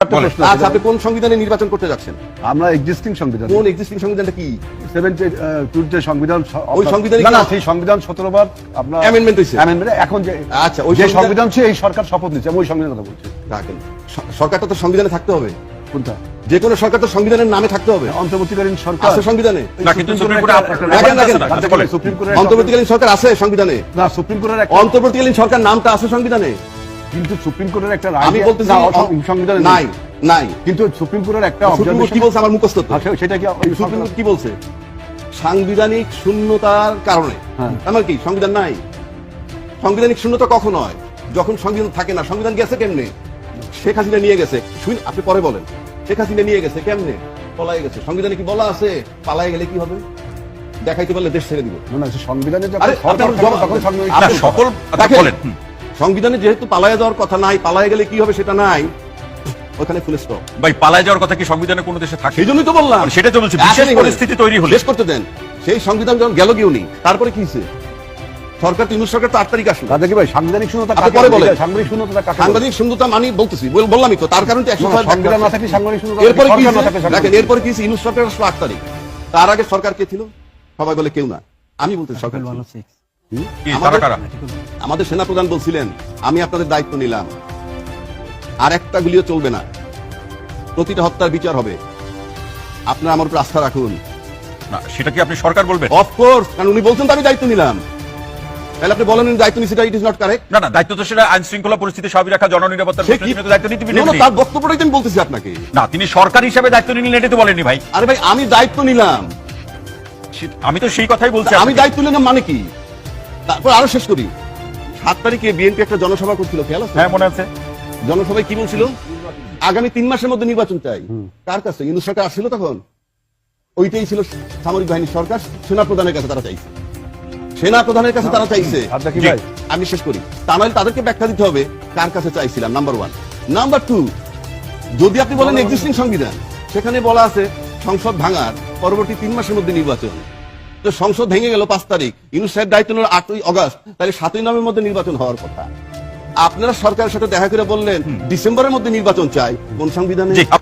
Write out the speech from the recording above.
আচ্ছা আপনি কোন সংবিধানে নির্বাচন করতে যাচ্ছেন? আমরা এক্সিস্টিং সংবিধান। কোন এক্সিস্টিং সংবিধানটা কি? সেভেন্টি টুতে সংবিধান ওই আপনার- না সেই সংবিধান সতেরো বার আপনার Amendment হয়েছে? Amendment, এখন যে আচ্ছা, ওই যে সংবিধান- সংবিধান এই সরকার শপথ নিচ্ছে আমি ওই সংবিধানের কথা বলছি। রাখেন। সরকারটা তো সংবিধানে থাকতে হবে। কোনটা? যে কোনো সরকার তো সংবিধানের নামে থাকতে হবে। অন্তর্বর্তীকালীন সরকার। আছে সংবিধানে। আচ্ছা, অন্তর্বর্তীকালীন সরকার আছে সংবিধানে। না সুপ্রিম কোর্টের অন্তর্বর্তীকালীন সরকার নামটা আছে সংবিধানে। কিন্তু সুপ্রিম কোর্টের একটা রায় আমি বলতেছি সংবিধানে নাই নাই। কিন্তু সুপ্রিম কোর্টের একটা সুপ্রিম কোর্ট কি বলছে আমার মুখস্থ তো। সেটা কি সুপ্রিম কোর্ট কি বলছে? সাংবিধানিক শূন্যতার কারণে। হ্যাঁ। আমার কি সংবিধান নাই? সাংবিধানিক শূন্যতা কখন হয়? যখন সংবিধান থাকে না সংবিধান গেছে কেমনে? শেখ হাসিনা নিয়ে গেছে। শুন আপনি পরে বলেন। শেখ হাসিনা নিয়ে গেছে কেমনে? পলাই গেছে। সংবিধানে কি বলা আছে? পালাই গেলে কি হবে? দেখাইতে পারলে দেশ ছেড়ে দিব। না, না, সংবিধানে সকল আচ্ছা, দেখেন, বলেন। সংবিধানে যেহেতু পালায়া যাওয়ার কথা নাই পালায় গেলে কি হবে সেটা নাই ওখানে ফুল স্টপ ভাই পালায় যাওয়ার কথা কি সংবিধানে কোনো দেশে থাকে? সেই জন্যই তো বললাম। মানে সেটা তো বলছি, বিশেষ পরিস্থিতি তৈরি হলে। শেষ করতে দেন। সেই সংবিধান যখন গেল গিয়েও নেই তারপরে কি হয়েছে? সরকার তিন সরকার তো আট তারিখ আসলো। তাতে কি ভাই সাংবিধানিক শূন্যতা কাকে পরে বলে? সাংবিধানিক শূন্যতা কাকে? সাংবাদিক শূন্যতা মানি বলতেছি বল- বললামই তো তার কারণে তো একশো সংবিধান না থাকলে সাংবিধানিক শূন্যতা এরপরে কি সাংবিধানিক- দেখেন এরপরে কি? ইউনুস সরকার আসলো আট তারিখ। তার আগে সরকার কে ছিল? সবাই বলে কেউ না। আমি বলতে সরকার। কি, তারা আমাদের- সেনাপ্রধান বলছিলেন আমি আপনাদের দায়িত্ব নিলাম। আর একটা গুলিও চলবে না। প্রতিটা হত্যার বিচার হবে। আপনারা আমার উপর আস্থা রাখুন। না সেটা কি আপনি সরকার বলবেন? অফকোর্স কারণ উনি বলছেন তো আমি দায়িত্ব নিলাম। তাহলে আপনি বলেন দায়িত্ব নিচ্ছে ইট ইজ নট কারেক্ট না না দায়িত্ব তো সেটা আইন শৃঙ্খলা পরিস্থিতি রাখা জননিরাপত্তার প্রশ্নে দায়িত্ব নিতে না, না, তার বক্তব্যটাই আমি বলতেছি আপনাকে। না তিনি সরকার হিসেবে দায়িত্ব নিলেন এটা তো বলেননি ভাই। আরে ভাই আমি দায়িত্ব নিলাম। আমি তো সেই কথাই বলছি আমি দায়িত্ব নিলাম মানে কি? তারপর আরও শেষ করি সাত তারিখে বিএনপি একটা জনসভা করছিল খেয়াল আছে? হ্যাঁ মনে আছে। জনসভায় কি বলছিল? আগামী তিন মাসের মধ্যে নির্বাচন চাই। কার কাছে? ইন্দু সরকার আসছিল তখন। ওইটাই ছিল সামরিক বাহিনীর সরকার। সেনা প্রধানের কাছে তারা চাইছে। সেনা প্রধানের কাছে তারা চাইছে কি জি। ভাই। আমি শেষ করি। তা নয় তাদেরকে ব্যাখ্যা দিতে হবে কার কাছে চাইছিলাম নাম্বার ওয়ান নাম্বার টু যদি আপনি বলেন এক্সিস্টিং সংবিধান সেখানে বলা আছে সংসদ ভাঙার পরবর্তী তিন মাসের মধ্যে নির্বাচন। তো সংসদ ভেঙে গেল পাঁচ তারিখ ইউনুস সাহেব দায়িত্ব নিল আটই অগস্ট তাহলে সাতই নভেম্বর মধ্যে নির্বাচন হওয়ার কথা। আপনারা সরকারের সাথে দেখা করে বললেন ডিসেম্বরের মধ্যে নির্বাচন চাই কোন সংবিধানে?